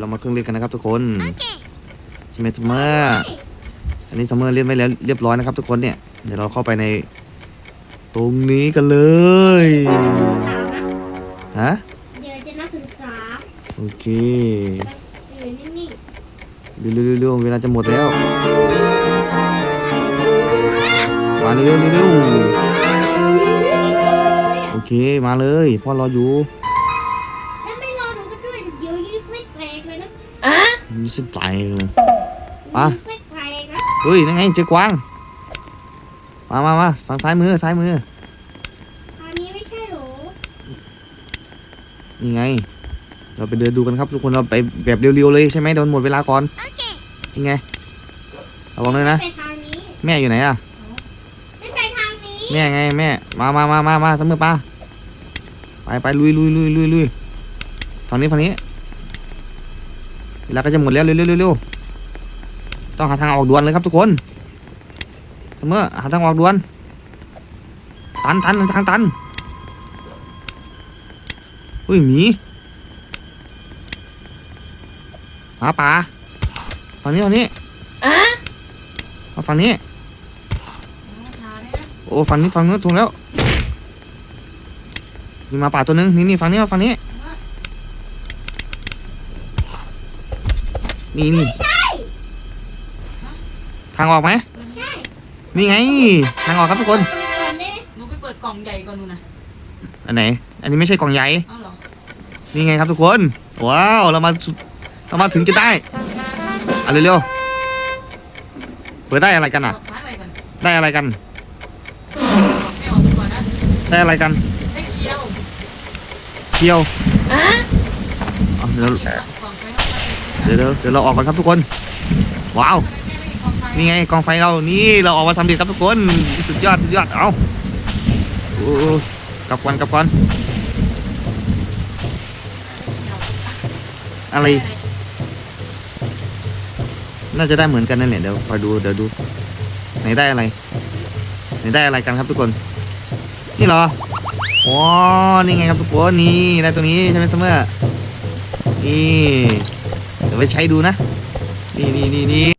เรามาเครื่องเล่นกันนะครับทุกคนใช่ไหมซัมเมอร์อันนี้ซัมเมอร์เล่นไว้แล้วเรียบร้อยนะครับ ทุกคนเนี่ยเดี๋ยวเราเข้าไปใน ตรงนี้กันเลยฮะเดี๋ยวจะนับถึงสามโอเคอยู่นิ่งเร็วๆๆๆเวลาจะหมดแล้วมาเร็วๆเร็วๆโอเคมาเลยพ่อรออยู่ เดี๋ยวยูสลิกแตกเลยนะมีสนใจเลยยูอะสลิกแตกนะเฮ้ยนั่นไงเจอกวางมามามาฝั่งซ้ายมือซ้ายมือคราวนี้ไม่ใช่หรอนี่ไง เราไปเดินดูกันครับทุกคนเราไปแบบเร็วๆเลยใช่ไหมโดนหมดเวลาก่อนนี่ไงระวังเลยนะ ไปทางนี้แม่อยู่ไหนอะไม่ไปทางนี้แม่ไงแม่มามามามามาสมือป้าไปไปลุยลุยลุยลุยลุยฝั่งนี้ฝั่งนี้ เวลาก็จะหมดแล้วเร็วเร็วเร็วเร็วต้องหาทางออกด่วนเลยครับทุกคนเสมอหาทางออกด่วน ตันตันทางตันอุ้ยหมีหมาป่าฝั่งนี้ฝั่งนี้มาฝั่งนี้ โอ้ฝั่งนี้ฝั่งนู้นถูกแล้วมีหมาป่าตัวหนึงนี่นี่ฝั่งนี้มาฝั่งนี้ นี่นี่ใช่ทางออกไหมใช่นี่ไง ทางออกครับทุกคนก่อนได้ไหมหนูไปเปิดกล่องใหญ่ก่อนหนูนะอันไหน อันนี้ไม่ใช่กล่องใหญ่เอาเหรอนี่ไงครับทุกคน ว้าว เรามาสุดเรามาถึงจะได้เอาเร็วๆเปิดได้อะไรกันอะออกท้ายอะไรก่อนได้อะไรกันไม่ออกไปก่อนนะได้อะไรกันให้เคี้ยวเที่ยวเอาเดี๋ยว ดี๋ยวเดี๋ยวเดี๋ยวเราออกกันครับทุกคน ว้าว นี่ไงกองไฟเรานี่เราออกมาทำเด็ดครับทุกคนสุดยอดสุดยอดเอาโอ้กลับก่อนกลับก่อนอะไร น่าจะได้เหมือนกันนั่นแหละเดี๋ยวคอยดูเดี๋ยวดูไหนได้อะไรไหนได้อะไรกันครับทุกคน นี่เหรออ๋อนี่ไงครับทุกคนนี่ได้ตัวนี้ใช่ไหมเสมอนี่ ยวไปใช้ดูนะ นี่นี่นี่นี่